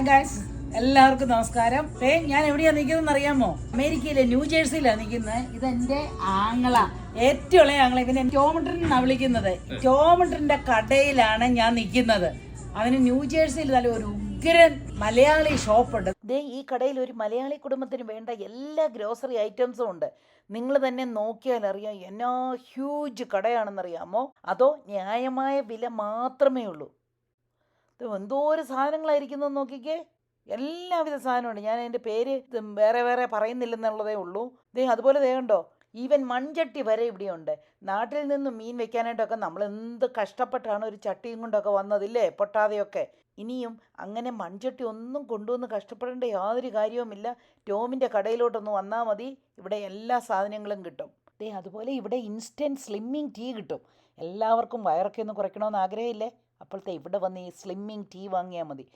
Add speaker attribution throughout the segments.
Speaker 1: Guys എല്ലാവർക്കും നമസ്കാരം. ഏ ഞാൻ എവിടെയാണ് നിൽക്കുന്നതെന്ന് അറിയാമോ? അമേരിക്കയിലെ ന്യൂ ജേഴ്സിയിലാണ് നിൽക്കുന്നത്. ഇതെന്റെ ആങ്ങള. ഏറ്റവും ഇളയ ആങ്ങള. ഇവനെ ടോമട്രൻ എന്നാണ് വിളിക്കുന്നത്. ടോമട്രന്റെ കടയിലാണ് ഞാൻ നിൽക്കുന്നത്. അവന് ന്യൂ ജേഴ്സിയിൽ നല്ല ഒരു ഉഗ്രൻ മലയാളി ഷോപ്പുണ്ട്. ദേ ഈ കടയിൽ ഒരു മലയാളി കുടുംബത്തിന് വേണ്ട എല്ലാ ഗ്രോസറി ഐറ്റംസും ഉണ്ട്. നിങ്ങൾ തന്നെ നോക്കിയാൽ അറിയാം എന്നാ ഹ്യൂജ് കടയാണെന്നറിയാമോ അതോ ന്യായമായ വില മാത്രമേ ഉള്ളൂ. ഇത് എന്തോരം സാധനങ്ങളായിരിക്കുന്നു നോക്കിക്കേ. എല്ലാവിധ സാധനമുണ്ട്. ഞാൻ അതിന്റെ പേര് വേറെ വേറെ പറയുന്നില്ലെന്നുള്ളതേ ഉള്ളൂ. ദേ അതുപോലെ ദേ ഈവൻ മൺചട്ടി വരെ ഇവിടെയുണ്ട്. നാട്ടിൽ നിന്ന് മീൻ വെക്കാനായിട്ടൊക്കെ നമ്മൾ എന്ത് കഷ്ടപ്പെട്ടാണ് ഒരു ചട്ടിയും കൊണ്ടൊക്കെ വന്നതില്ലേ പൊട്ടാതെയൊക്കെ. ഇനിയും അങ്ങനെ മൺചട്ടി ഒന്നും കൊണ്ടുവന്ന് കഷ്ടപ്പെടേണ്ട യാതൊരു കാര്യവുമില്ല. ടോമിന്റെ കടയിലോട്ടൊന്ന് വന്നാൽ മതി. ഇവിടെ എല്ലാ സാധനങ്ങളും കിട്ടും. ദേ അതുപോലെ ഇവിടെ ഇൻസ്റ്റന്റ് സ്ലിമ്മിങ് ടീ കിട്ടും. എല്ലാവർക്കും വയറൊക്കെ ഒന്ന് കുറയ്ക്കണമെന്ന് ആഗ്രഹമില്ലേ? അപ്പോഴത്തെ ഇവിടെ വന്ന് ഈ സ്ലിമ്മിങ് ടീ വാങ്ങിയാൽ മതി.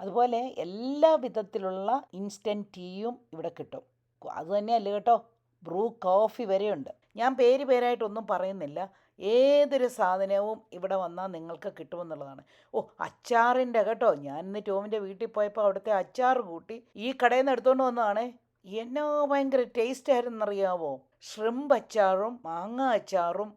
Speaker 1: അതുപോലെ എല്ലാ വിധത്തിലുള്ള ഇൻസ്റ്റന്റ് ടീയും ഇവിടെ കിട്ടും. അത് തന്നെയല്ല കേട്ടോ? ബ്രൂ കോഫി വരെയുണ്ട്. ഞാൻ പേര് പേരായിട്ടൊന്നും പറയുന്നില്ല. ഏതൊരു സാധനവും ഇവിടെ വന്നാൽ നിങ്ങൾക്ക് കിട്ടുമെന്നുള്ളതാണ്. ഓ അച്ചാറിന്റെ കേട്ടോ. ഞാൻ ഇന്ന് ടോമിന്റെ വീട്ടിൽ പോയപ്പോൾ അവിടുത്തെ അച്ചാർ കൂട്ടി ഈ കടയിൽ നിന്ന് എടുത്തുകൊണ്ട് വന്നതാണ്. എന്നാ ഭയങ്കര ടേസ്റ്റ് ആയിരുന്നറിയാവോ? ഷ്രിമ്പ് അച്ചാറും മാങ്ങ അച്ചാറും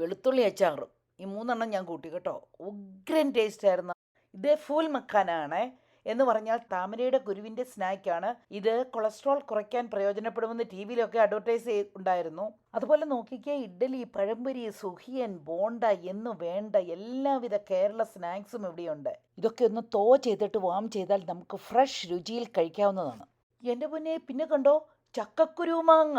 Speaker 1: വെളുത്തുള്ളി അച്ചാറും. ഈ മൂന്നെണ്ണം ഞാൻ കൂട്ടി കേട്ടോ. ഉഗ്രൻ ടേസ്റ്റ് ആയിരുന്നു. ഇത് ഫുൾ മക്കാനാണ് എന്ന് പറഞ്ഞാൽ താമരയുടെ ഗുരുവിന്റെ സ്നാക്കാണ് ഇത് കൊളസ്ട്രോൾ കുറയ്ക്കാൻ പ്രയോജനപ്പെടുമെന്ന് ടി വിയിലൊക്കെ അഡ്വർടൈസ് ഉണ്ടായിരുന്നു. അതുപോലെ നോക്കിക്കേ ഇഡ്ഡലി പഴംപൊരി സുഹിയൻ ബോണ്ട എന്ന് വേണ്ട എല്ലാവിധ കേരള സ്നാക്സും ഇവിടെയുണ്ട്. ഇതൊക്കെ ഒന്ന് തോ ചെയ്തിട്ട് വാം ചെയ്താൽ നമുക്ക് ഫ്രഷ് രുചിയിൽ കഴിക്കാവുന്നതാണ്. എന്റെ പൊന്നെ പിന്നെ കണ്ടോ? ചക്കക്കുരു മാങ്ങ.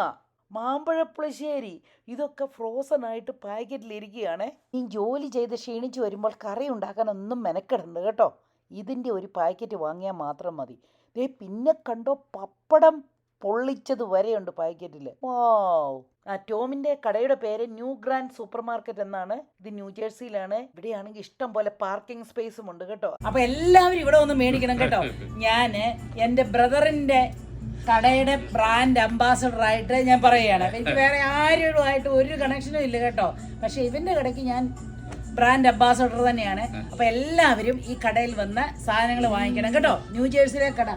Speaker 1: മാമ്പഴപ്പുളിശ്ശേരി. ഇതൊക്കെ ഫ്രോസൺ ആയിട്ട് പാക്കറ്റിലിരിക്കുകയാണ് ഈ ജോലി ചെയ്ത് ക്ഷീണിച്ച് വരുമ്പോൾ കറി ഉണ്ടാക്കാൻ ഒന്നും മെനക്കെടണ്ട കേട്ടോ. ഇതിന്റെ ഒരു പാക്കറ്റ് വാങ്ങിയാൽ മാത്രം മതി. ദേ പിന്നെ കണ്ടോ പപ്പടം പൊള്ളിച്ചത് വരെയുണ്ട് പാക്കറ്റിൽ വാ. ആ ടോമിന്റെ കടയുടെ പേര് ന്യൂ ഗ്രാൻഡ് സൂപ്പർ മാർക്കറ്റ് എന്നാണ്. ഇത് ന്യൂ ജേഴ്സിയിലാണ്. ഇവിടെയാണെങ്കിൽ ഇഷ്ടം പോലെ പാർക്കിംഗ് സ്പേസും ഉണ്ട് കേട്ടോ. അപ്പൊ എല്ലാവരും ഇവിടെ ഒന്ന് മേടിക്കണം കേട്ടോ. ഞാൻ എന്റെ ബ്രദറിന്റെ കടയുടെ ബ്രാൻഡ് അംബാസഡർ ആയിട്ട് ഞാൻ പറയുകയാണ്. എനിക്ക് വേറെ ആരുമായിട്ട് ഒരു കണക്ഷനും ഇല്ല കേട്ടോ. പക്ഷെ ഇവന്റെ കടയ്ക്ക് ഞാൻ ബ്രാൻഡ് അംബാസഡർ തന്നെയാണ്. അപ്പൊ എല്ലാവരും ഈ കടയിൽ വന്ന് സാധനങ്ങൾ വാങ്ങിക്കണം കേട്ടോ. ന്യൂ ജേഴ്സിയിലെ കട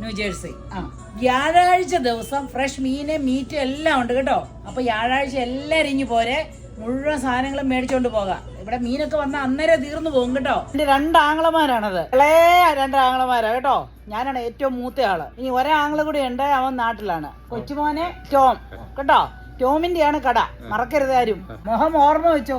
Speaker 2: ന്യൂ ജേഴ്സി
Speaker 1: ആ. വ്യാഴാഴ്ച ദിവസം ഫ്രഷ് മീന് മീറ്റ് എല്ലാം ഉണ്ട് കേട്ടോ. അപ്പൊ വ്യാഴാഴ്ച എല്ലാം ഇങ്ങ് പോരെ. മുഴുവൻ സാധനങ്ങളും മേടിച്ചോണ്ട് പോകാം. ഇവിടെ മീനൊക്കെ വന്ന അന്നേരം തീർന്നു പോകും കേട്ടോ. എന്റെ രണ്ടാങ്ങളമാരാണത്. ഇളേ രണ്ടാങ്ങളമാരാ കേട്ടോ? ഞാനാണ് ഏറ്റവും മൂത്ത ആൾ ഇനി ഒരേ ആങ്ങൾ കൂടി ഉണ്ട് അവൻ നാട്ടിലാണ്. കൊച്ചുമോനെ ടോം കേട്ടോ? ടോമിന്റെയാണ് കട. മറക്കരുത് ആരും. മുഖം ഓർമ്മ വെച്ചോ.